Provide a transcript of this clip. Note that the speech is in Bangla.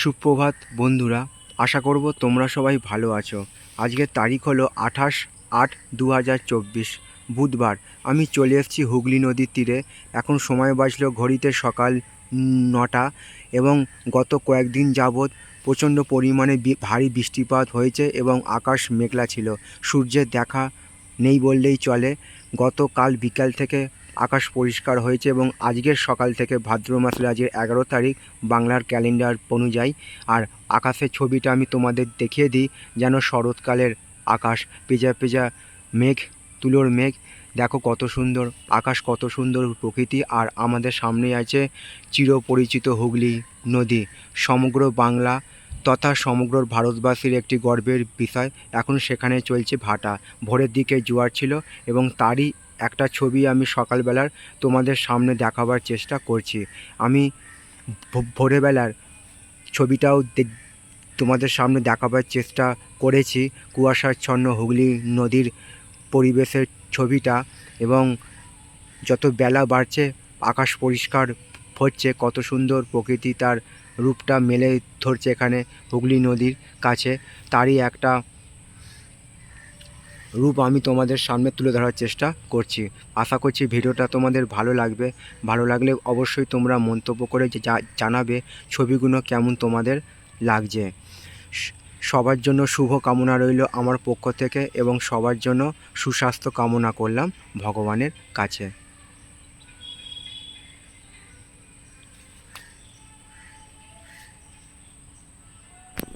সুপ্রভাত, বন্ধুরা। আশা করব তোমরা সবাই ভালো আছো। আজকের তারিখ হলো আঠাশ আট দু বুধবার আমি চলে এসেছি হুগলি নদীর তীরে। এখন সময় বাজলো ঘড়িতে সকাল নটা এবং গত কয়েকদিন যাবৎ প্রচণ্ড পরিমাণে ভারী বৃষ্টিপাত হয়েছে এবং আকাশ মেঘলা ছিল। সূর্যের দেখা নেই বললেই চলে। গতকাল বিকাল থেকে আকাশ পরিষ্কার হয়েছে এবং আজকের সকাল থেকে ভাদ্র মাসের আজকের এগারো তারিখ বাংলার ক্যালেন্ডার অনুযায়ী। আর আকাশের ছবিটা আমি তোমাদের দেখিয়ে দিই, যেন শরৎকালের আকাশ, পেজা পেজা মেঘ, তুলোর মেঘ। দেখো কত সুন্দর, আকাশ কত সুন্দর প্রকৃতি। আর আমাদের সামনে আছে চিরপরিচিত হুগলি নদী। সমগ্র বাংলা তথা সমগ্র ভারতবাসীর একটি গর্বের বিষয়। এখন সেখানে চলছে ভাটা। ভোরের দিকে জোয়ার ছিল এবং তারই একটা ছবি আমি সকালবেলার তোমাদের সামনে দেখাবার চেষ্টা করছি। আমি ভোরবেলার ছবিটাও তোমাদের সামনে দেখাবার চেষ্টা করেছি। কুয়াশাচ্ছন্ন হুগলি নদীর পরিবেশের ছবিটা এবং যত বেলা বাড়ছে, আকাশ পরিষ্কার হচ্ছে, কত সুন্দর প্রকৃতি তার রূপটা মেলে ধরছে এখানে হুগলি নদীর কাছে। তারই একটা রূপ আমি তোমাদের সামনে তুলে ধরার চেষ্টা করছি। আশা করছি ভিডিওটা তোমাদের ভালো লাগবে। ভালো লাগলে অবশ্যই তোমরা মন্তব্য করে জানাবে, ছবিগুলো কেমন তোমাদের লাগছে। সবার জন্য শুভ কামনা রইল আমার পক্ষ থেকে এবং সবার জন্য সুস্বাস্থ্য কামনা করলাম ভগবানের কাছে।